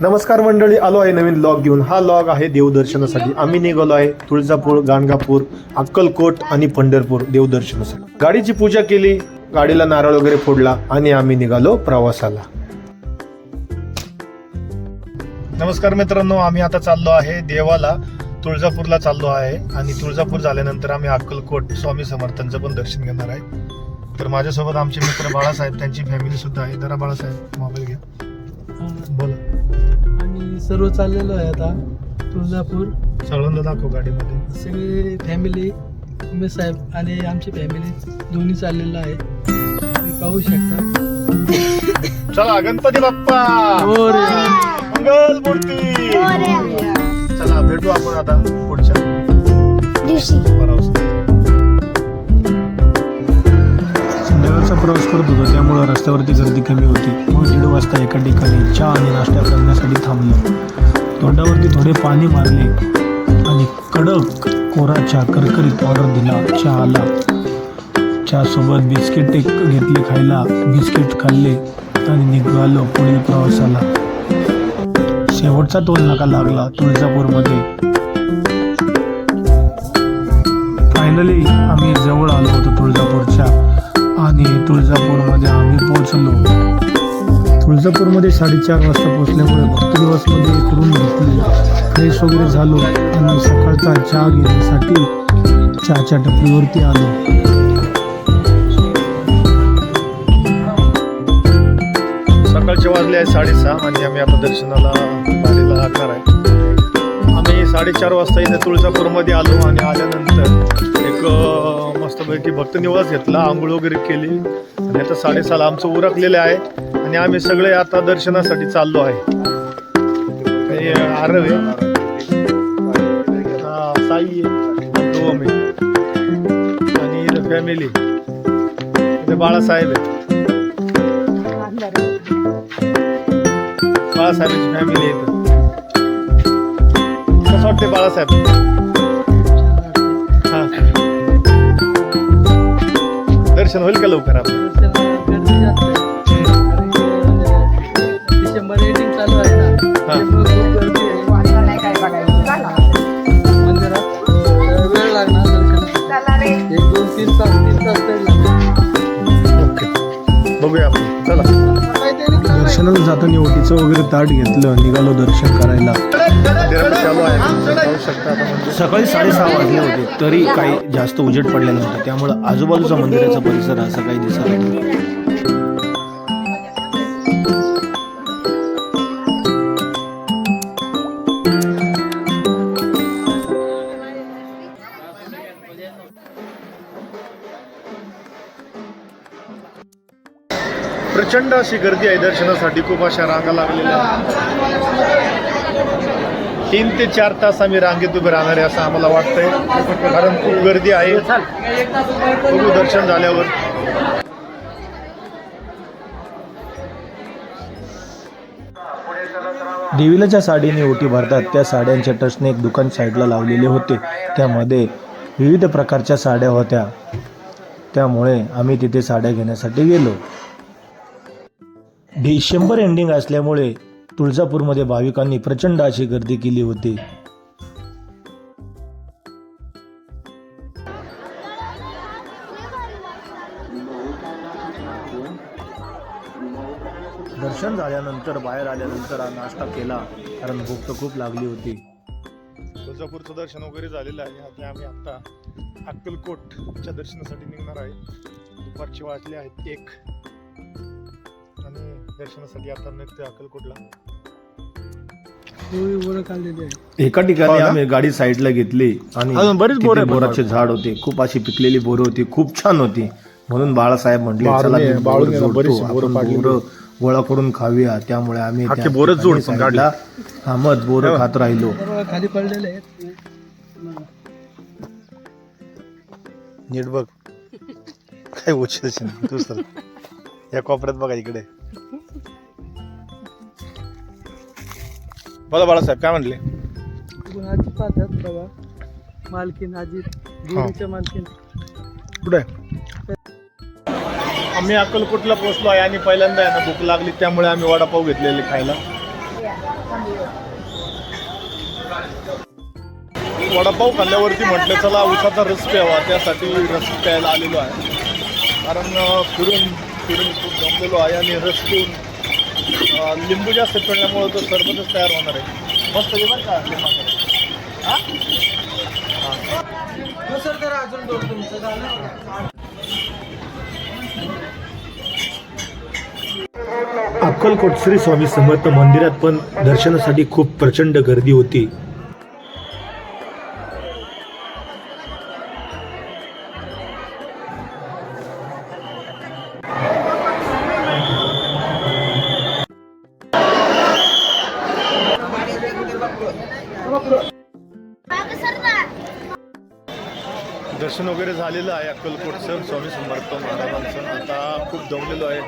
नमस्कार मंडळी आलो आहे नवीन लॉग घेऊन. हा लॉग आहे देवदर्शनासाठी. आम्ही निघालो आहे तुळजापूर गाणगापूर अक्कलकोट आणि पंढरपूर देवदर्शनासाठी. गाडीची पूजा केली गाडीला नारळ वगैरे फोडला आणि आम्ही निघालो प्रवासाला. नमस्कार मित्रांनो आम्ही आता चाललो आहे देवाला तुळजापूरला चाललो आहे आणि तुळजापूर झाल्यानंतर आम्ही अक्कलकोट स्वामी समर्थांचं पण दर्शन घेणार आहे. तर माझ्यासोबत आमचे मित्र बाळासाहेब त्यांची फॅमिली सुद्धा आहे. जरा बाळासाहेब मोबाईल घ्या. बोला. सर्व चाललेलो आहे आता तुळजापूर. सगळ्यांना दाखव गाडीमध्ये. सगळे फॅमिली उमेश साहेब आणि आमची फॅमिली दोन्ही चाललेलो आहे. तुम्ही पाहू शकता. चला गणपती बाप्पा! मंगल मूर्ती! चला भेटू आपण आता पुढच्या. प्रवासात. संध्याकाळचा प्रवास करत होतो त्यामुळं रस्त्यावरती गर्दी कमी होती. मग दीड वाजता एका ठिकाणी चहा आणि नाश्ता करण्यासाठी थांबलो. तोंडावरती थोडे पाणी मारले आणि कडक कोरा चहा करकरीत ऑर्डर दिला चहाला. चहासोबत बिस्किट एक घेतले खायला. बिस्किट खाल्ले आणि निघालो पुढील प्रवासाला. शेवटचा टोल नाका लागला तुळजापूरमध्ये. फायनली आम्ही जवळ आलो होतो तुळजापूरच्या. आणि तुळजापूरमध्ये आम्ही पोहोचलो. तुळजापूरमध्ये साडेचार वाजता पोहोचल्यामुळे भक्तनिवासमध्ये एक रूम घेतली फ्रेश वगैरे झालो आणि सकाळचा चहा घेण्यासाठी चहाच्या टपरीवरती आलो. सकाळचे वाजले आहे साडेसहा आणि आम्ही आता दर्शनाला गाडीला लागणार आहे. साडेचार वाजता इथे तुळजापूरमध्ये आलो आणि आल्यानंतर एक मस्तपैकी भक्त निवास घेतला आंघोळ वगैरे केली. आणि आता साडेसाला आमचं उरकलेलं आहे आणि आम्ही सगळे आता दर्शनासाठी चाललो आहे. आरव आहे. हा, साई आहे. आणि फॅमिली इथे बाळासाहेब आहे बाळासाहेबांची फॅमिली आहे कसं वाटते बाळासाहेब हा दर्शन होईल का लवकर आपलं गर्दी जास्त आहे. डिसेंबर एंडिंग चालू आहे ना हा. त्यामुळे काम आहे. दर्शनाला जाताना ओटीचं वगैरे ताट घेतलं निघालो दर्शन करायला सकाळी साडेसहा वाजले होते तरी काही जास्त उजेड पडले नव्हतं त्यामुळं आजूबाजूचा मंदिराचा परिसर असा काही दिसत प्रचंड अशी गर्दी आहे दर्शनासाठी. खूप अशा रांगा लागलेल्या तीन ते चार तास आम्ही रांगेत उभे राहणार आहे असं आम्हाला वाटतंय. कारण खूप गर्दी आहे. बघू दर्शन झाल्यावर. देवीला ज्या साडीने ओटी भरतात. त्या साड्यांच्या टचने एक दुकान साईडला लावलेले होते. त्यामध्ये विविध प्रकारच्या साड्या होत्या. त्यामुळे आम्ही तिथे साड्या घेण्यासाठी गेलो. डिसेंबर एंडिंग असल्यामुळे तुळजापूरमध्ये भाविकांनी प्रचंड अशी गर्दी केली होती. दर्शन झाल्यानंतर बाहेर आल्यानंतर हा नाश्ता केला कारण भूक तर खूप लागली होती. तुळजापूरचं दर्शन वगैरे झालेलं आहे. आता आम्ही आता अक्कलकोटच्या दर्शनासाठी निघणार आहे. दुपारची वाजले आहेत एक. दर्शनासाठी आता निघतोय अक्कलकोटला. आहे. एका ठिकाणी आम्ही गाडी साईडला घेतली आणि अजून बरीच बोरं तिथे आहे पण बोराचे झाड होते. खूप अशी पिकलेली बोरं होती. खूप छान होती. म्हणून बाळासाहेब म्हटले बाळून चला ये, मी बाळून बोरं ये ना, जोडतो. बरीचशी बोरं आपण पाडली बोरं गोळा करून खाऊया. त्यामुळे आम्ही त्या ठिकाणी जोड पण साईडला थांबत बोरं खात राहिलो. खाली पडलेले नीट बघ. काय उचल दुसरं. या कोपऱ्यात बघा इकडे. बोला बाळासाहेब काय म्हणले? पाहतात बघा मालकीन मालकीन कुठे? आम्ही अक्कलकोटला पोहोचलो आहे आणि पहिल्यांदा आहे ना भूक लागली त्यामुळे आम्ही वडापाव घेतलेले खायला. वडापाव खाल्ल्यावरती म्हटलं चला उसाचा रस प्यावा. त्यासाठी रस प्यायला आलेलो आहे. कारण फिरून फिरून खूप जमलेलो आहे आणि रस पिऊन लिंबू जास्त पिळल्यामुळे तो सरबतच तयार होणार आहे. मस्त आहे बरं का लिंबाचं. सर अजून दोन तुमचं झालं. अक्कलकोट श्री स्वामी समर्थ मंदिरात पण दर्शनासाठी खूप प्रचंड गर्दी होती. दर्शन वगैरे झालेलं आहे अक्कलकोटचं स्वामी समर्थ महाराजांचं. आता खूप दमलेलो आहे.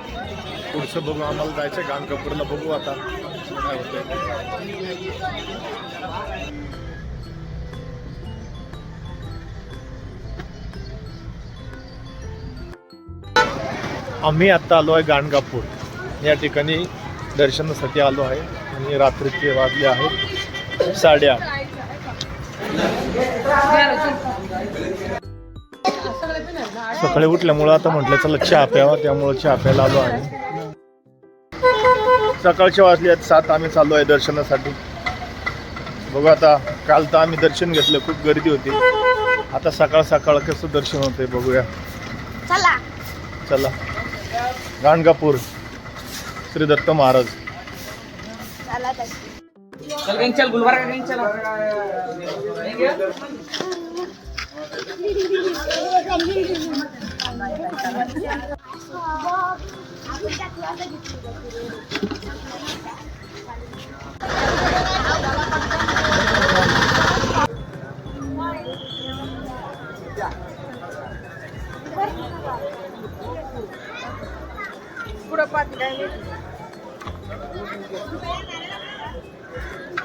पुढचं बघू आम्हाला जायचं कपूरला. बघू आता काय होतंय. आम्ही आत्ता आलो आहे गाणगापूर. या ठिकाणी दर्शनासाठी आलो आहे. आणि रात्रीचे वाजले आहेत. साडेआठ सकाळी उठल्यामुळं आता म्हटलं चला चहा प्यावा त्यामुळं चहा प्यायला आलो आहे सकाळचे वाजले आहेत सात आम्ही चाललो आहे दर्शनासाठी. बघू आता काल तर आम्ही दर्शन घेतलं खूप गर्दी होती. आता सकाळ सकाळ कसं दर्शन होतंय बघूया. चला. चला. गाणगापूर श्री दत्त महाराज. चल कहीं चल गुलबर्गा कहीं चलो. दिगंबरा पाठ दिगंबरा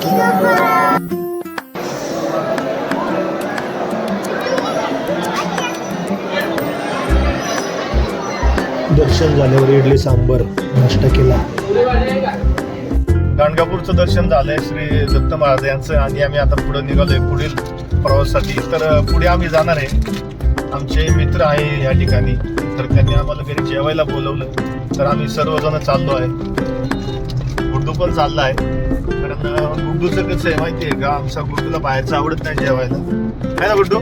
दर्शन झाल्यावर इडली सांबर नाश्ता केला. गाणगापूरचं दर्शन झालंय श्री दत्त महाराज यांचं आणि आम्ही आता पुढे निघालोय पुढील प्रवासासाठी. तर पुढे आम्ही जाणार आहे. आमचे मित्र आहे या ठिकाणी. तर त्यांनी आम्हाला घरी जेवायला बोलवलं. तर आम्ही सर्वजण चाललो आहे. गुड्डू पण चालला आहे. कारण अ, गुड्डूचं कसं आहे माहिती आहे का? आमचा गुड्डूला बाहेरचं आवडत नाही जेवायला. आहे ना गुड्डू?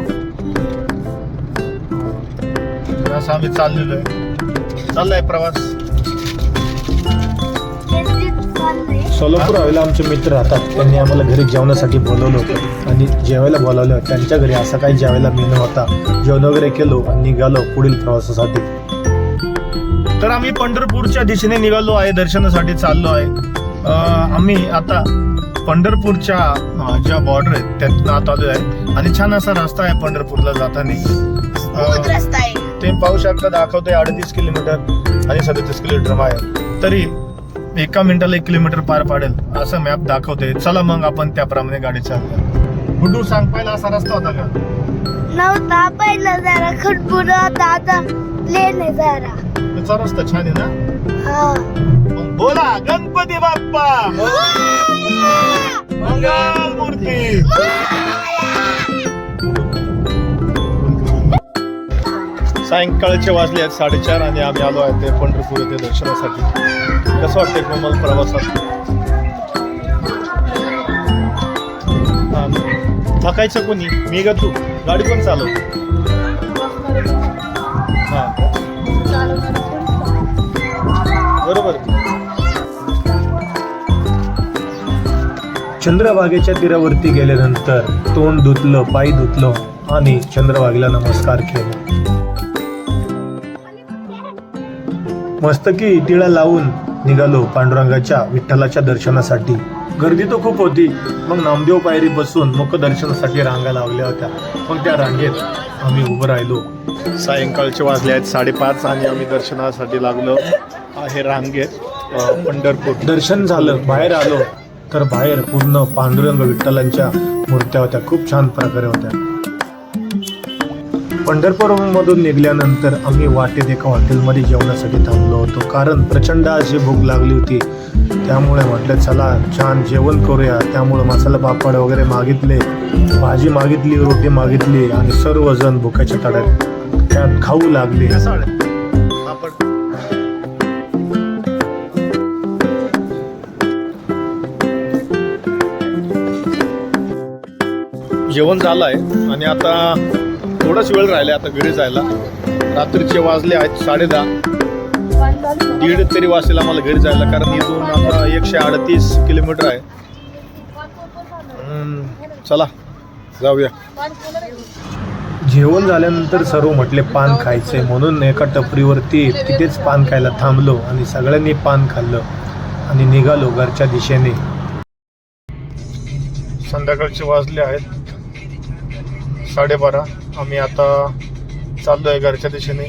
असं आम्ही चाललेलो आहे. चाललाय प्रवास. सोलापूर हवेला आमचे मित्र राहतात. त्यांनी आम्हाला घरी जेवणासाठी बोलवलं होतं. आणि जेवायला बोलावलं. त्यांच्या घरी असं काही जेवायला मेनू होता जेवण वगैरे केलो आणि निघालो पुढील प्रवासासाठी. तर आम्ही पंढरपूरच्या दिशेने निघालो आहे. दर्शनासाठी चाललो आहे. आम्ही आता पंढरपूरच्या ज्या बॉर्डर आहेत त्यातून आत आलो आहे. आणि छान असा रस्ता आहे पंढरपूरला जाताना. ते पाहू शकता दाखवतोय अडतीस किलोमीटर आणि सदतीस किलोमीटर आहे तरी एका मिनिटाला एक किलोमीटर पार पाडेल असं मॅप दाखवतोय. चला मग आपण त्याप्रमाणे गाडी चालूया गुड्डू सांग पहिला असा रस्ता होता का? नव्हता पहिला जरा आता प्लेन आहे जरा. त्याचा रस्ता छान आहे ना? हा. बोला गणपती बाप्पा. मंगल मूर्ती सायंकाळचे वाजले आहेत साडेचार आणि आम्ही आलो आहे ते पंढरपूर येथे दर्शनासाठी. कसं वाटतंय कोमल प्रवासात? थकायचं कोणी? मी का तू? गाडी पण चालवतो चंद्रभागेच्या तीरावरती गेल्यानंतर तोंड धुतलं पाय धुतलं आणि चंद्रभागेला नमस्कार केला. मस्तकी टिळा लावून निघालो पांडुरंगाच्या विठ्ठलाच्या दर्शनासाठी. गर्दी तर खूप होती. मग नामदेव पायरी बसून मुखदर्शनासाठी रांगा लावल्या होत्या. मग त्या रांगेत आम्ही उभं राहिलो. सायंकाळचे वाजले आहेत साडेपाच आणि आम्ही दर्शनासाठी लागलो आहे रांगेत पंढरपूर. दर्शन झालं. बाहेर आलो. तर बाहेर पूर्ण पांडुरंग विठ्ठलांच्या मूर्त्या होत्या. खूप छान प्रकारे होत्या. पंढरपूरमधून निघाल्यानंतर आम्ही वाटेत एका हॉटेलमध्ये जेवणासाठी थांबलो होतो. कारण प्रचंड अशी भूक लागली होती. त्यामुळे म्हटलं चला छान जेवण करूया. त्यामुळे मसाला पापड वगैरे मागितले भाजी मागितली रोटी मागितली आणि सर्वजण भुकाच्या तड्यात त्यात खाऊ लागले. जेवण झालं आहे आणि आता थोडाच वेळ राहिला आता घरी जायला. रात्रीचे वाजले आहेत साडे दीड तरी वाजतील आम्हाला घरी जायला कारण इथून आता एकशे अडतीस किलोमीटर आहे. चला जाऊया. जेवण झाल्यानंतर सर्व म्हटले पान खायचे म्हणून एका टपरीवरती तिथेच पान खायला थांबलो आणि सगळ्यांनी पान खाल्लं आणि निघालो घरच्या दिशेने. संध्याकाळचे वाजले आहेत. साडेबारा. आम्ही आता चाललो आहे घरच्या दिशेने.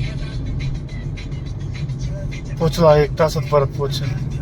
पोचलो आहे एक तासात परत पोचलो